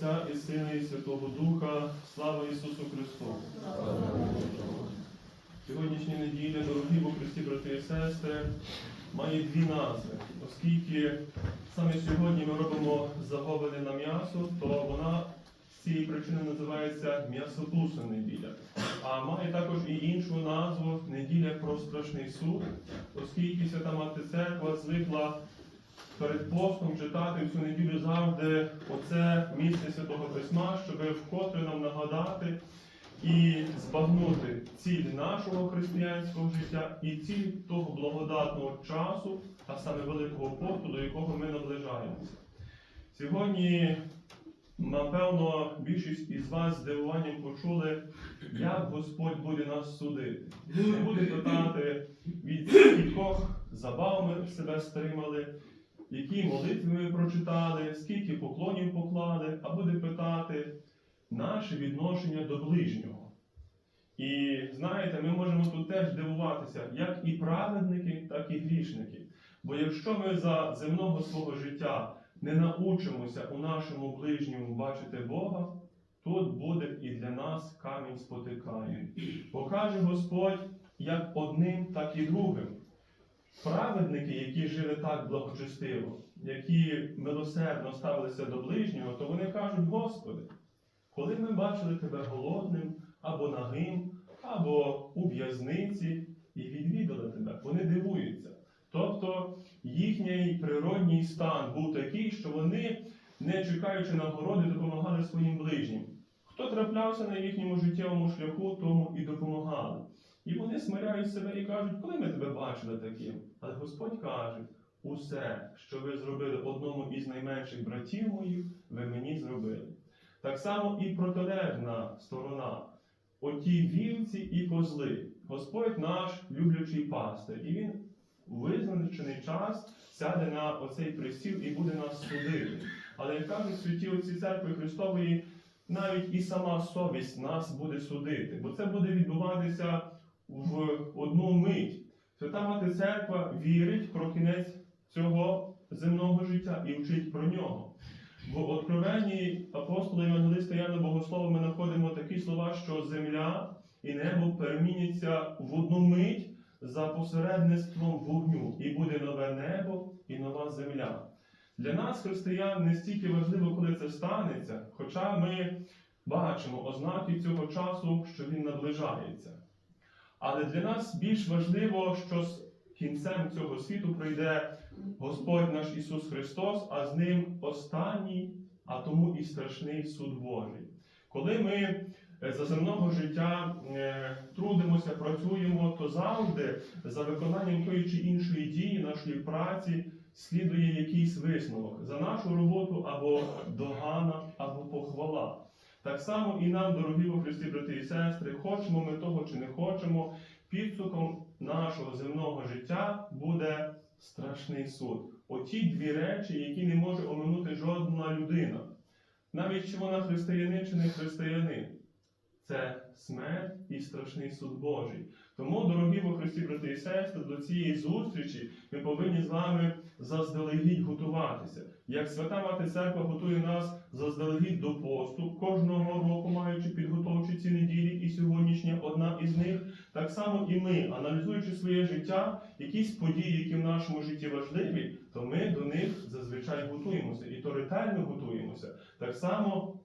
Отця і Сина, і Святого Духа, слава Ісусу Христу! Сьогоднішня неділя, дорогі у Христі, брати і сестри, має дві назви. Оскільки саме сьогодні ми робимо загоблення на м'ясо, то вона з цієї причини називається м'ясотуса неділя. А має також і іншу назву неділя про страшний суд, оскільки Свята Мати Церква звикла перед постом читати цю неділю завжди оце місце Святого Письма, щоб вкотре нам нагадати і збагнути ціль нашого християнського життя і ціль того благодатного часу, а саме Великого посту, до якого ми наближаємося. Сьогодні, напевно, більшість із вас здивуванням почули, як Господь буде нас судити. Не буде питати, від кількох забав ми себе стримали, які молитви ми прочитали, скільки поклонів поклали, а буде питати наше відношення до ближнього. І знаєте, ми можемо тут теж дивуватися, як і праведники, так і грішники. Бо якщо ми за земного свого життя не научимося у нашому ближньому бачити Бога, тут буде і для нас камінь спотикання. Покаже Господь як одним, так і другим. Праведники, які жили так благочестиво, які милосердно ставилися до ближнього, то вони кажуть, Господи, коли ми бачили тебе голодним або нагим, або у в'язниці і відвідали тебе, вони дивуються. Тобто їхній природній стан був такий, що вони, не чекаючи нагороди, допомагали своїм ближнім. Хто траплявся на їхньому життєвому шляху, тому і допомагали. І вони смиряють себе і кажуть, коли ми тебе бачили таким. Але Господь каже, усе, що ви зробили одному із найменших братів моїх, ви мені зробили. Так само і протилежна сторона. Оті вівці і козли. Господь наш люблячий пастир. І він у визначений час сяде на оцей присіл і буде нас судити. Але як кажуть святі отці церкви Христової, навіть і сама совість нас буде судити, бо це буде відбуватися в одну мить. Свята Мати Церква вірить про кінець цього земного життя і вчить про нього. В откровенні апостола Євангелиста Яна Богослова ми знаходимо такі слова, що земля і небо переміняться в одну мить за посередництвом вогню, і буде нове небо і нова земля. Для нас, християн, не стільки важливо, коли це станеться, хоча ми бачимо ознаки цього часу, що він наближається. Але для нас більш важливо, що з кінцем цього світу прийде Господь наш Ісус Христос, а з ним останній, а тому і страшний суд Божий. Коли ми е, за земного життя е, трудимося, працюємо, то завжди за виконанням тої чи іншої дії, нашої праці, слідує якийсь висновок за нашу роботу або догана, або похвала. Так само і нам, дорогі у Христі, брати і сестри, хочемо ми того чи не хочемо, підсуком нашого земного життя буде страшний суд. Оті дві речі, які не може оминути жодна людина. Навіть чи вона християнин чи не християнин. Це смерть і страшний суд Божий. Тому, дорогі во Христі, брати і сестри, до цієї зустрічі ми повинні з вами заздалегідь готуватися. Як Свята Мати Церква готує нас заздалегідь до посту, кожного року маючи підготовчі ці неділі, і сьогоднішня одна із них, так само і ми, аналізуючи своє життя, якісь події, які в нашому житті важливі, то ми до них зазвичай готуємося, і то ретельно готуємося. Так само.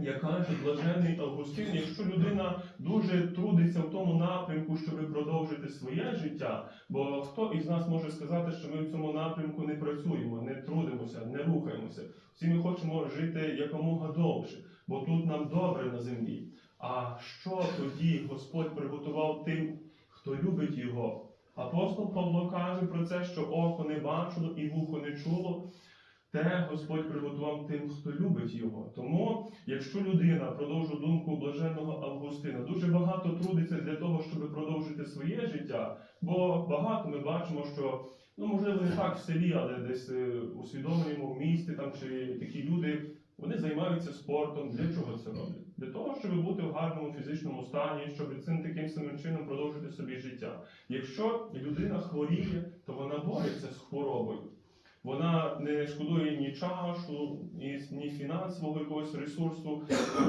Як каже блажений Августин, якщо людина дуже трудиться в тому напрямку, щоб продовжити своє життя, бо хто із нас може сказати, що ми в цьому напрямку не працюємо, не трудимося, не рухаємося. Всі ми хочемо жити якомога довше, бо тут нам добре на землі. А що тоді Господь приготував тим, хто любить його? Апостол Павло каже про це, що око не бачило і вухо не чуло. Те Господь приготував тим, хто любить його. Тому, якщо людина, продовжу думку блаженного Августина, дуже багато трудиться для того, щоб продовжити своє життя, бо багато ми бачимо, що ну можливо не так в селі, але десь е, усвідомлюємо в місті там чи такі люди. Вони займаються спортом. Для чого це роблять? Для того, щоб бути в гарному фізичному стані, щоб цим таким самим чином продовжити собі життя. Якщо людина хворіє, то вона бореться з хворобою. Вона не шкодує ні чашу, ні, ні фінансового якогось ресурсу,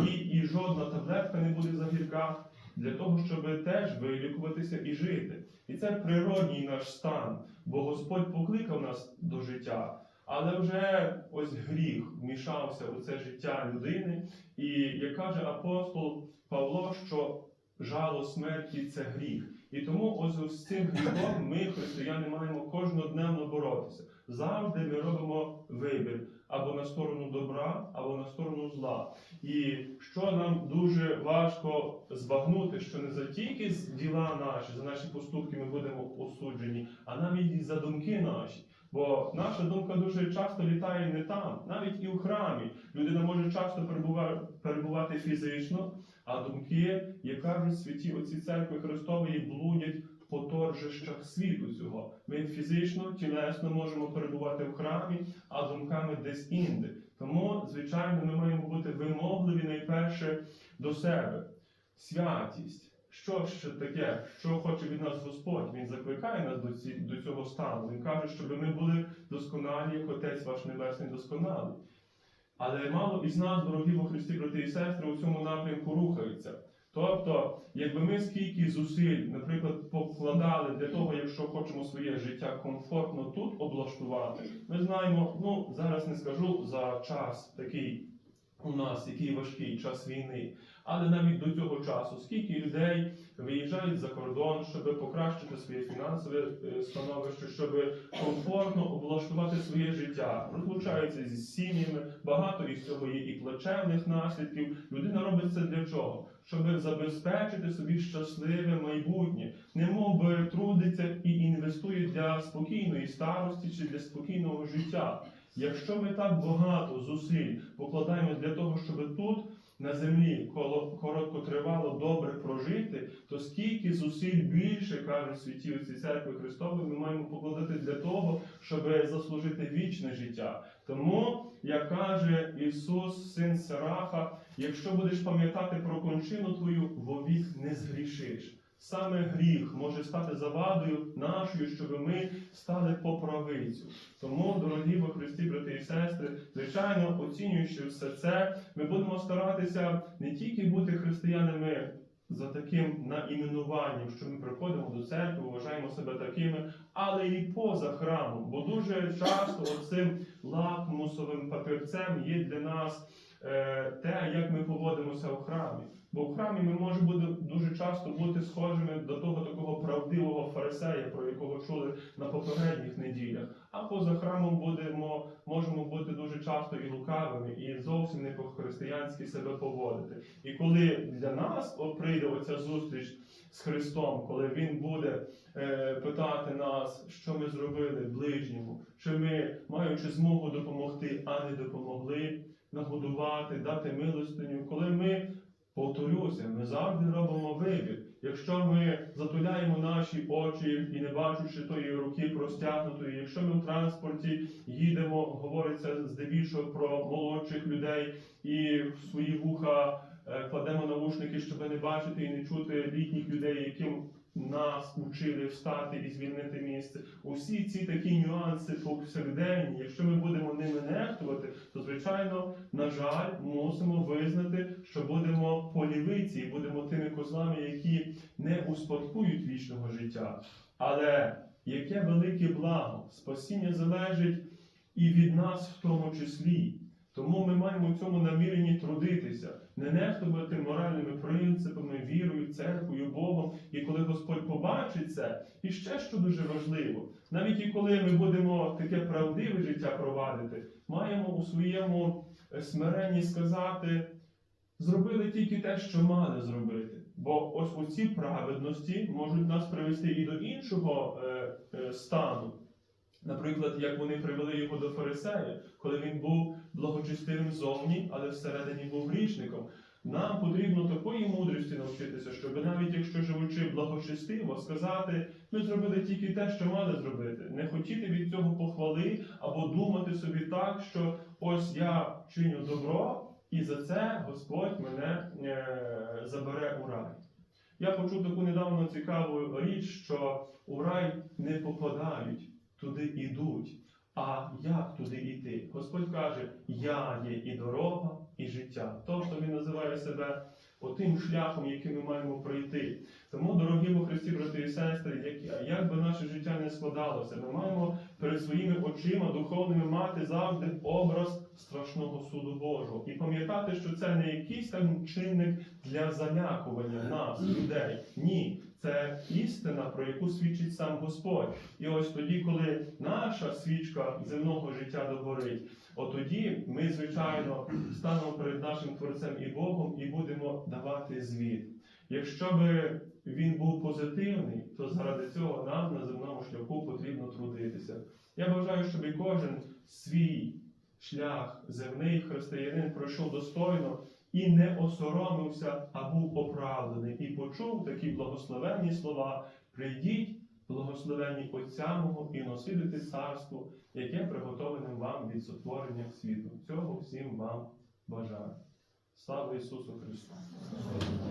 і, і жодна таблетка не буде загірка для того, щоб теж вилікуватися і жити. І це природній наш стан, бо Господь покликав нас до життя. Але вже ось гріх вмішався у це життя людини, і як каже апостол Павло, що жало смерті це гріх. І тому ось з цим гріхом ми, християни, маємо кожнодневно боротися. Завжди ми робимо вибір або на сторону добра, або на сторону зла. І що нам дуже важко збагнути, що не за тільки діла наші, за наші поступки ми будемо осуджені, а навіть і за думки наші. Бо наша думка дуже часто літає не там, навіть і у храмі. Людина може часто перебувати фізично, а думки, як кажуть святі отці церкви Христової, блудять по торжищах світу цього. Ми фізично, тілесно можемо перебувати в храмі, а думками десь інде. Тому, звичайно, ми маємо бути вимогливі найперше до себе. Святість. Що ж таке? Що хоче від нас Господь? Він закликає нас до, ці, до цього стану. Він каже, щоб ми були досконалі, як Отець ваш Небесний досконалий. Але мало із нас, дорогі во Христі, брати і сестри, у цьому напрямку рухаються. Тобто, якби ми скільки зусиль, наприклад, покладали для того, якщо хочемо своє життя комфортно тут облаштувати, ми знаємо, ну зараз не скажу за час такий у нас, який важкий час війни, але навіть до цього часу, скільки людей виїжджають за кордон, щоб покращити своє фінансове е, становище, щоб комфортно облаштувати своє життя, розлучаються зі сім'ями, багато із цього є і плачевних наслідків. Людина робить це для чого? Щоб забезпечити собі щасливе майбутнє, немов би трудиться і інвестує для спокійної старості чи для спокійного життя. Якщо ми так багато зусиль покладаємо для того, щоб тут на землі короткотривало добре прожити, то скільки зусиль більше, кажуть святі отці церкви Христової, ми маємо покладати для того, щоб заслужити вічне життя. Тому, як каже Ісус, син Сараха, якщо будеш пам'ятати про кончину твою, вовік не згрішиш. Саме гріх може стати завадою нашою, щоб ми стали по правицю. Тому, дорогі во Христі, брати і сестри, звичайно, оцінюючи все це, ми будемо старатися не тільки бути християнами за таким наіменуванням, що ми приходимо до церкви, вважаємо себе такими, але і поза храмом. Бо дуже часто цим лакмусовим папірцем є для нас те, як ми поводимося у храмі. Бо в храмі ми можемо дуже часто бути схожими до того такого правдивого фарисея, про якого чули на попередніх неділях. А поза храмом будемо, можемо бути дуже часто і лукавими, і зовсім не по-християнськи себе поводити. І коли для нас прийде оця зустріч з Христом, коли Він буде е, питати нас, що ми зробили ближньому, що ми, маючи змогу допомогти, а не допомогли, нагодувати, дати милостиню, коли ми Повторюся, ми завжди робимо вибір. Якщо ми затуляємо наші очі і не бачучи тої руки простягнутої, якщо ми в транспорті їдемо, говориться здебільшого про молодших людей і в свої вуха е, кладемо навушники, щоб не бачити і не чути літніх людей, яким нас учили встати і звільнити місце. Усі ці такі нюанси повсякденні, якщо ми будемо ними нехтувати, то звичайно, на жаль, мусимо визнати, що будемо по лівиці і будемо тими козлами, які не успадкують вічного життя. Але яке велике благо, спасіння залежить і від нас в тому числі. Тому ми маємо в цьому наміренні трудитися, не нехтувати моральними принципами, вірою, церквою, Богом. І коли Господь побачить це, і ще що дуже важливо, навіть і коли ми будемо таке правдиве життя провадити, маємо у своєму е, смиренні сказати, зробили тільки те, що мали зробити. Бо ось оці праведності можуть нас привести і до іншого е, е, стану. Наприклад, як вони привели його до Фарисея, коли він був благочестивим зовні, але всередині був грішником. Нам потрібно такої мудрості навчитися, щоб навіть якщо живучи благочестиво, сказати, ми зробили тільки те, що мали зробити, не хотіти від цього похвали або думати собі так, що ось я чиню добро, і за це Господь мене е, забере у рай. Я почув таку недавно цікаву річ, що у рай не попадають, туди йдуть. А як туди йти? Господь каже: Я є і дорога, і життя. Тобто Він називає себе отим шляхом, яким ми маємо пройти. Тому, дорогі во Христі, брати і сестри, як, як би наше життя не складалося, ми маємо перед своїми очима духовними мати завжди образ страшного суду Божого. І пам'ятати, що це не якийсь там чинник для залякування нас, людей. Ні. Це істина, про яку свідчить сам Господь. І ось тоді, коли наша свічка земного життя догорить, от тоді ми, звичайно, станемо перед нашим Творцем і Богом і будемо давати звіт. Якщо би він був позитивний, то заради цього нам на земному шляху потрібно трудитися. Я бажаю, щоб кожен свій шлях земний християнин пройшов достойно і не осоромився, а був оправданий, і почув такі благословенні слова: прийдіть, благословенні Отця мого, і носидите царство, яке приготовлене вам від сотворення світу. Цього всім вам бажаю. Слава Ісусу Христу!